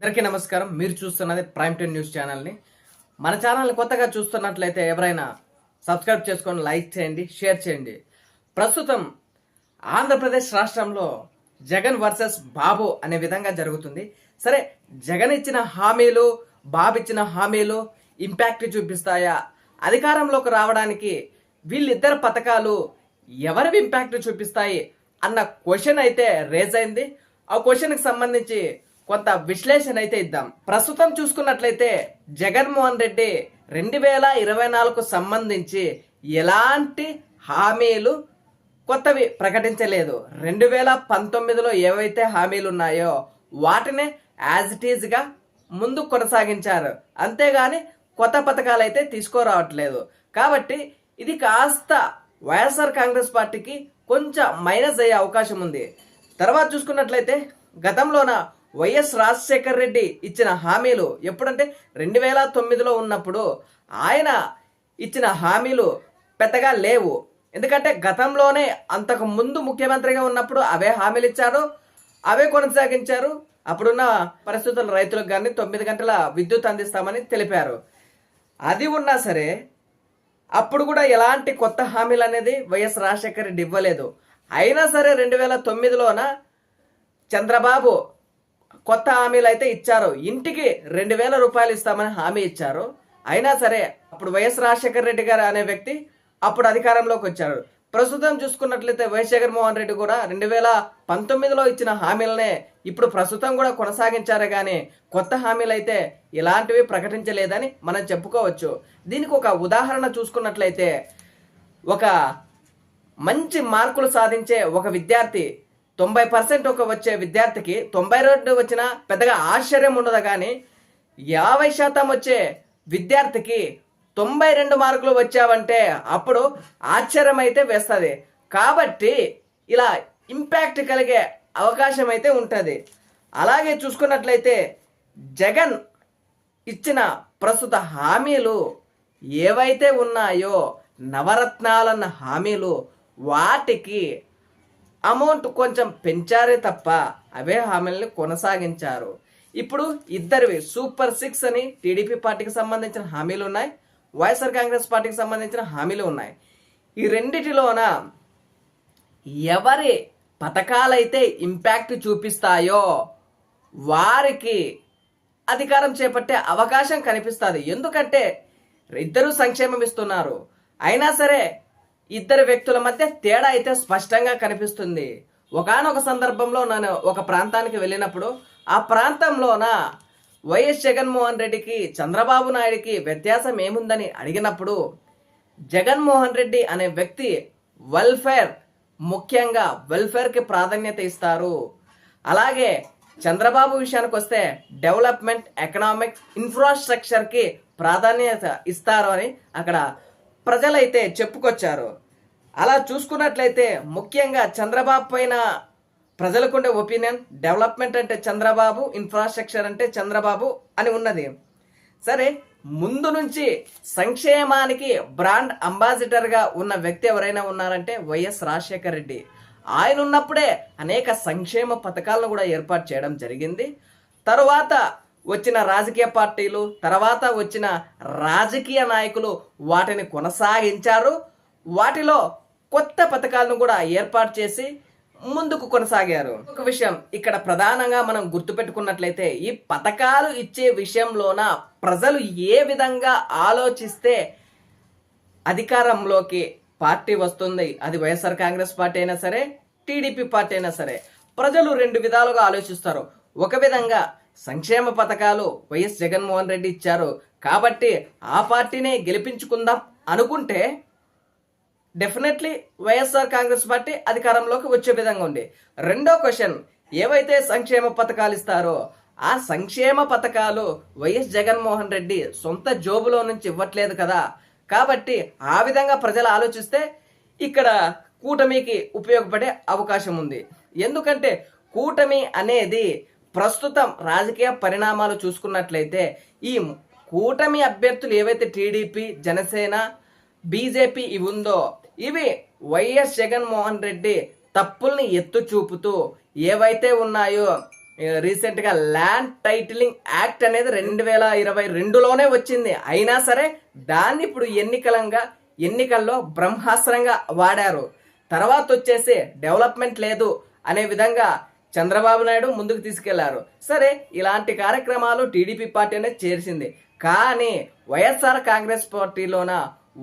అందరికీ నమస్కారం. మీరు చూస్తున్నది ప్రైమ్ టెన్ న్యూస్ ఛానల్ని మన ఛానల్ని కొత్తగా చూస్తున్నట్లయితే ఎవరైనా సబ్స్క్రైబ్ చేసుకొని లైక్ చేయండి షేర్ చేయండి. ప్రస్తుతం ఆంధ్రప్రదేశ్ రాష్ట్రంలో జగన్ వర్సెస్ బాబు అనే విధంగా జరుగుతుంది. సరే జగన్ ఇచ్చిన హామీలు బాబు ఇచ్చిన హామీలు ఇంపాక్ట్ చూపిస్తాయా? అధికారంలోకి రావడానికి వీళ్ళిద్దరు పథకాలు ఎవరివి ఇంపాక్ట్ చూపిస్తాయి? అన్న క్వశ్చన్ అయితే రేజ్ అయింది. ఆ క్వశ్చన్కి సంబంధించి కొంత విశ్లేషణ అయితే ఇద్దాం. ప్రస్తుతం చూసుకున్నట్లయితే జగన్మోహన్ రెడ్డి రెండు వేల ఇరవై నాలుగుకు సంబంధించి ఎలాంటి హామీలు కొత్తవి ప్రకటించలేదు. రెండు వేల పంతొమ్మిదిలో ఏవైతే హామీలు ఉన్నాయో వాటిని యాజ్ ఇట్ ఈజ్గా ముందు కొనసాగించారు. అంతేగాని కొత్త పథకాలు అయితే తీసుకురావట్లేదు. కాబట్టి ఇది కాస్త వైఎస్ఆర్ కాంగ్రెస్ పార్టీకి కొంచెం మైనస్ అయ్యే అవకాశం ఉంది. తర్వాత చూసుకున్నట్లయితే గతంలోన వైఎస్ రాజశేఖర్ రెడ్డి ఇచ్చిన హామీలు ఎప్పుడంటే రెండు వేల తొమ్మిదిలో ఉన్నప్పుడు ఆయన ఇచ్చిన హామీలు పెద్దగా లేవు. ఎందుకంటే గతంలోనే అంతకు ముందు ముఖ్యమంత్రిగా ఉన్నప్పుడు అవే హామీలు ఇచ్చారు అవే కొనసాగించారు. అప్పుడున్న పరిస్థితులు రైతులకు కానీ తొమ్మిది గంటల విద్యుత్ అందిస్తామని తెలిపారు. అది ఉన్నా సరే అప్పుడు కూడా ఎలాంటి కొత్త హామీలు అనేది వైఎస్ రాజశేఖర రెడ్డి ఇవ్వలేదు. అయినా సరే రెండు వేల తొమ్మిదిలోన చంద్రబాబు కొత్త హామీలు అయితే ఇచ్చారు. ఇంటికి రెండు వేల రూపాయలు ఇస్తామని హామీ ఇచ్చారు. అయినా సరే అప్పుడు వైఎస్ రాజశేఖర రెడ్డి గారు అనే వ్యక్తి అప్పుడు అధికారంలోకి వచ్చారు. ప్రస్తుతం చూసుకున్నట్లయితే వైఎస్ జగన్మోహన్ రెడ్డి కూడా రెండు వేల పంతొమ్మిదిలో ఇచ్చిన హామీలనే ఇప్పుడు ప్రస్తుతం కూడా కొనసాగించారు కానీ కొత్త హామీలు అయితే ఇలాంటివి ప్రకటించలేదని మనం చెప్పుకోవచ్చు. దీనికి ఒక ఉదాహరణ చూసుకున్నట్లయితే ఒక మంచి మార్కులు సాధించే ఒక విద్యార్థి తొంభై పర్సెంట్ ఒక వచ్చే విద్యార్థికి తొంభై రెండు వచ్చినా పెద్దగా ఆశ్చర్యం ఉండదు కానీ యాభై శాతం వచ్చే విద్యార్థికి తొంభై రెండు మార్కులు వచ్చావంటే అప్పుడు ఆశ్చర్యం అయితే వేస్తుంది. కాబట్టి ఇలా ఇంపాక్ట్ కలిగే అవకాశం అయితే ఉంటుంది. అలాగే చూసుకున్నట్లయితే జగన్ ఇచ్చిన ప్రస్తుత హామీలు ఏవైతే ఉన్నాయో నవరత్నాలన్న హామీలు వాటికి అమౌంట్ కొంచెం పెంచారే తప్ప అవే హామీలని కొనసాగించారు. ఇప్పుడు ఇద్దరివి సూపర్ సిక్స్ అని టీడీపీ పార్టీకి సంబంధించిన హామీలు ఉన్నాయి వైఎస్ఆర్ కాంగ్రెస్ పార్టీకి సంబంధించిన హామీలు ఉన్నాయి. ఈ రెండిటిలోన ఎవరి పథకాలైతే ఇంపాక్ట్ చూపిస్తాయో వారికి అధికారం చేపట్టే అవకాశం కనిపిస్తుంది. ఎందుకంటే ఇద్దరు సంక్షేమం ఇస్తున్నారు. అయినా సరే ఇద్దరు వ్యక్తుల మధ్య తేడా అయితే స్పష్టంగా కనిపిస్తుంది. ఒకానొక సందర్భంలో నేను ఒక ప్రాంతానికి వెళ్ళినప్పుడు ఆ ప్రాంతంలోన వైఎస్ జగన్మోహన్ రెడ్డికి చంద్రబాబు నాయుడికి వ్యత్యాసం ఏముందని అడిగినప్పుడు జగన్మోహన్ రెడ్డి అనే వ్యక్తి వెల్ఫేర్ ముఖ్యంగా వెల్ఫేర్కి ప్రాధాన్యత ఇస్తారు. అలాగే చంద్రబాబు విషయానికి వస్తే డెవలప్మెంట్ ఎకనామిక్ ఇన్ఫ్రాస్ట్రక్చర్కి ప్రాధాన్యత ఇస్తారు అని అక్కడ ప్రజలైతే చెప్పుకొచ్చారు. అలా చూసుకున్నట్లయితే ముఖ్యంగా చంద్రబాబు పైన ప్రజలకుండే ఒపీనియన్ డెవలప్మెంట్ అంటే చంద్రబాబు ఇన్ఫ్రాస్ట్రక్చర్ అంటే చంద్రబాబు అని ఉన్నది. సరే ముందు నుంచి సంక్షేమానికి బ్రాండ్ అంబాసిడర్గా ఉన్న వ్యక్తి ఎవరైనా ఉన్నారంటే వైఎస్ రాజశేఖర్ రెడ్డి. ఆయన ఉన్నప్పుడే అనేక సంక్షేమ పథకాలను కూడా ఏర్పాటు చేయడం జరిగింది. తరువాత వచ్చిన రాజకీయ పార్టీలు తర్వాత వచ్చిన రాజకీయ నాయకులు వాటిని కొనసాగించారు. వాటిలో కొత్త పథకాలను కూడా ఏర్పాటు చేసి ముందుకు కొనసాగారు. ఒక విషయం ఇక్కడ ప్రధానంగా మనం గుర్తుపెట్టుకున్నట్లయితే ఈ పథకాలు ఇచ్చే విషయంలోన ప్రజలు ఏ విధంగా ఆలోచిస్తే అధికారంలోకి పార్టీ వస్తుంది? అది వైఎస్ఆర్ కాంగ్రెస్ పార్టీ అయినా సరే టీడీపీ పార్టీ అయినా సరే. ప్రజలు రెండు విధాలుగా ఆలోచిస్తారు. ఒక విధంగా సంక్షేమ పథకాలు వైఎస్ జగన్మోహన్ రెడ్డి ఇచ్చారు. కాబట్టి ఆ పార్టీనే గెలిపించుకుందాం అనుకుంటే డెఫినెట్లీ వైఎస్ఆర్ కాంగ్రెస్ పార్టీ అధికారంలోకి వచ్చే విధంగా ఉంది. రెండో క్వశ్చన్ ఏవైతే సంక్షేమ పథకాలు ఇస్తారో ఆ సంక్షేమ పథకాలు వైఎస్ జగన్మోహన్ రెడ్డి సొంత జోబులో నుంచి ఇవ్వట్లేదు కదా. కాబట్టి ఆ విధంగా ప్రజలు ఆలోచిస్తే ఇక్కడ కూటమికి ఉపయోగపడే అవకాశం ఉంది. ఎందుకంటే కూటమి అనేది ప్రస్తుతం రాజకీయ పరిణామాలు చూసుకున్నట్లయితే ఈ కూటమి అభ్యర్థులు ఏవైతే టీడీపీ జనసేన బీజేపీ ఇవి ఉందో ఇవి వైఎస్ జగన్మోహన్ రెడ్డి తప్పుల్ని ఎత్తు చూపుతూ ఏవైతే ఉన్నాయో రీసెంట్గా ల్యాండ్ టైటిలింగ్ యాక్ట్ అనేది రెండు వేల ఇరవై రెండులోనే వచ్చింది. అయినా సరే దాన్ని ఇప్పుడు ఎన్నికలంగా ఎన్నికల్లో బ్రహ్మాస్త్రంగా వాడారు. తర్వాత వచ్చేసి డెవలప్మెంట్ లేదు అనే విధంగా చంద్రబాబు నాయుడు ముందుకు తీసుకెళ్ళారు. సరే ఇలాంటి కార్యక్రమాలు టీడీపీ పార్టీ అనేది చేసింది కానీ YSR Congress పార్టీలోన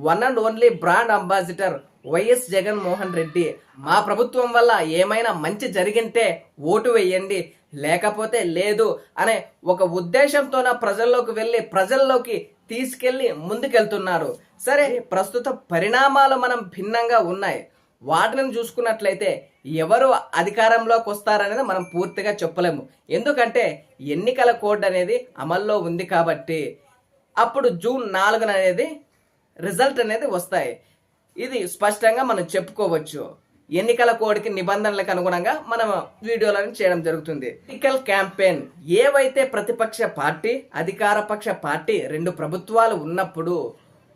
one and only brand ambassador YS Jaganmohan Reddy మా ప్రభుత్వం వల్ల ఏమైనా మంచి జరిగింటే ఓటు వేయండి లేకపోతే లేదు అనే ఒక ఉద్దేశంతోన ప్రజల్లోకి వెళ్ళి ప్రజల్లోకి తీసుకెళ్ళి ముందుకెళ్తున్నారు. సరే ప్రస్తుత పరిణామాలు మనం భిన్నంగా ఉన్నాయి. వాటిని చూసుకున్నట్లయితే ఎవరు అధికారంలోకి వస్తారనేది మనం పూర్తిగా చెప్పలేము. ఎందుకంటే ఎన్నికల కోడ్ అనేది అమల్లో ఉంది కాబట్టి అప్పుడు జూన్ నాలుగున అనేది రిజల్ట్ అనేది వస్తాయి. ఇది స్పష్టంగా మనం చెప్పుకోవచ్చు. ఎన్నికల కోడ్కి నిబంధనలకు అనుగుణంగా మనం వీడియోలను చేయడం జరుగుతుంది. ఎన్నికల్ క్యాంపెయిన్ ఏవైతే ప్రతిపక్ష పార్టీ అధికార పక్ష పార్టీ రెండు ప్రభుత్వాలు ఉన్నప్పుడు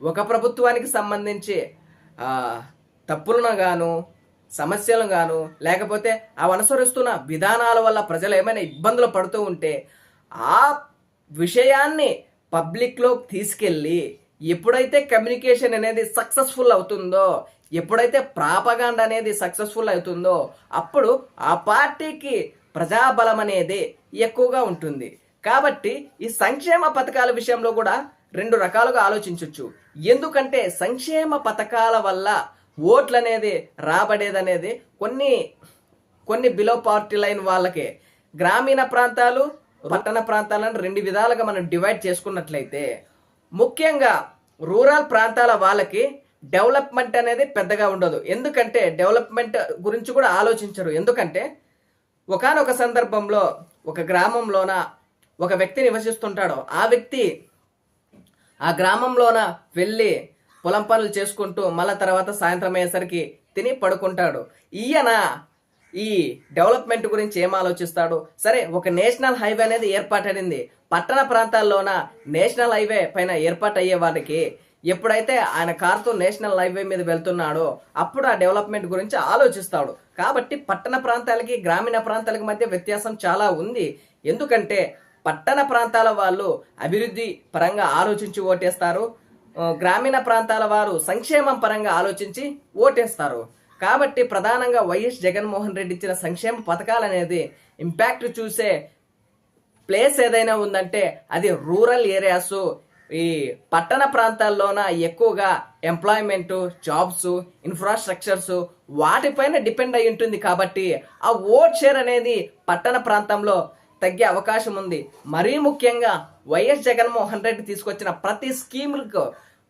ఒక ప్రభుత్వానికి సంబంధించి తప్పులను గాను సమస్యలను గాను లేకపోతే అవి అనుసరిస్తున్న విధానాల వల్ల ప్రజలు ఏమైనా ఇబ్బందులు పడుతూ ఉంటే ఆ విషయాన్ని పబ్లిక్లోకి తీసుకెళ్ళి ఎప్పుడైతే కమ్యూనికేషన్ అనేది సక్సెస్ఫుల్ అవుతుందో ఎప్పుడైతే ప్రాపగాండ అనేది సక్సెస్ఫుల్ అవుతుందో అప్పుడు ఆ పార్టీకి ప్రజాబలం అనేది ఎక్కువగా ఉంటుంది. కాబట్టి ఈ సంక్షేమ పథకాల విషయంలో కూడా రెండు రకాలుగా ఆలోచించవచ్చు ఎందుకంటే సంక్షేమ పథకాల వల్ల ఓట్లు అనేది రాబడేదనేది కొన్ని కొన్ని బిలో పార్టీ లైన్ వాళ్ళకే. గ్రామీణ ప్రాంతాలు పట్టణ ప్రాంతాలను రెండు విధాలుగా మనం డివైడ్ చేసుకున్నట్లయితే ముఖ్యంగా రూరల్ ప్రాంతాల వాళ్ళకి డెవలప్మెంట్ అనేది పెద్దగా ఉండదు. ఎందుకంటే డెవలప్మెంట్ గురించి కూడా ఆలోచించరు. ఎందుకంటే ఒకానొక సందర్భంలో ఒక గ్రామంలోన ఒక వ్యక్తి నివసిస్తుంటాడో. ఆ వ్యక్తి ఆ గ్రామంలోన వెళ్ళి పొలం పనులు చేసుకుంటూ మళ్ళా తర్వాత సాయంత్రం అయ్యేసరికి తిని పడుకుంటాడు. ఈయన ఈ డెవలప్మెంట్ గురించి ఏం ఆలోచిస్తాడు? సరే ఒక నేషనల్ హైవే అనేది ఏర్పాటైంది. పట్టణ ప్రాంతాల్లోన నేషనల్ హైవే పైన ఏర్పాటు అయ్యే వారికి ఎప్పుడైతే ఆయన కార్తో నేషనల్ హైవే మీద వెళ్తున్నాడో అప్పుడు ఆ డెవలప్మెంట్ గురించి ఆలోచిస్తాడు. కాబట్టి పట్టణ ప్రాంతాలకి గ్రామీణ ప్రాంతాలకి మధ్య వ్యత్యాసం చాలా ఉంది. ఎందుకంటే పట్టణ ప్రాంతాల వాళ్ళు అభివృద్ధి పరంగా ఆలోచించి ఓటేస్తారు. గ్రామీణ ప్రాంతాల వారు సంక్షేమం పరంగా ఆలోచించి ఓటేస్తారు. కాబట్టి ప్రధానంగా వైఎస్ జగన్మోహన్ రెడ్డి ఇచ్చిన సంక్షేమ పథకాలు అనేది ఇంపాక్ట్ చూసే ప్లేస్ ఏదైనా ఉందంటే అది రూరల్ ఏరియాస్ ఈ పట్టణ ప్రాంతాల్లోన ఎక్కువగా ఎంప్లాయ్మెంట్ జాబ్స్ ఇన్ఫ్రాస్ట్రక్చర్స్ వాటిపైన డిపెండ్ అయి ఉంటుంది కాబట్టి ఆ ఓట్ షేర్ అనేది పట్టణ ప్రాంతంలో తగ్గే అవకాశం ఉంది. మరీ ముఖ్యంగా వైఎస్ జగన్మోహన్ రెడ్డి తీసుకొచ్చిన ప్రతి స్కీములకు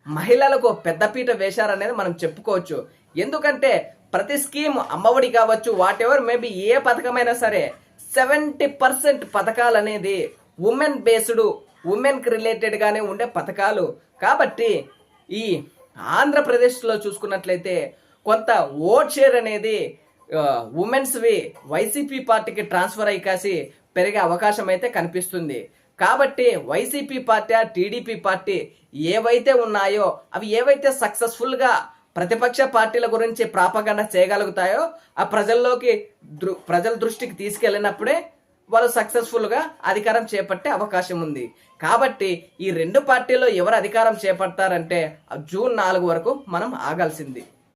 మహిళలకు పెద్దపీట వేశారనేది మనం చెప్పుకోవచ్చు. ఎందుకంటే ప్రతి స్కీమ్ అమ్మఒడి కావచ్చు వాట్ ఎవర్ మేబీ ఏ పథకమైనా సరే సెవెంటీ పర్సెంట్ పథకాలు అనేది ఉమెన్ బేస్డ్ ఉమెన్కి రిలేటెడ్గానే ఉండే పథకాలు. కాబట్టి ఈ ఆంధ్రప్రదేశ్లో చూసుకున్నట్లయితే కొంత ఓట్ షేర్ అనేది ఉమెన్స్వి వైసీపీ పార్టీకి ట్రాన్స్ఫర్ అయ్యి కాసి పెరిగే అవకాశం అయితే కనిపిస్తుంది. కాబట్టి వైసీపీ పార్టీ టీడీపీ పార్టీ ఏవైతే ఉన్నాయో అవి ఏవైతే సక్సెస్ఫుల్గా ప్రతిపక్ష పార్టీల గురించి ప్రాపగండ చేయగలుగుతాయో ఆ ప్రజల్లోకి దృ ప్రజల దృష్టికి తీసుకెళ్ళినప్పుడే వాళ్ళు సక్సెస్ఫుల్గా అధికారం చేపట్టే అవకాశం ఉంది. కాబట్టి ఈ రెండు పార్టీల్లో ఎవరు అధికారం చేపడతారంటే జూన్ నాలుగు వరకు మనం ఆగాల్సింది.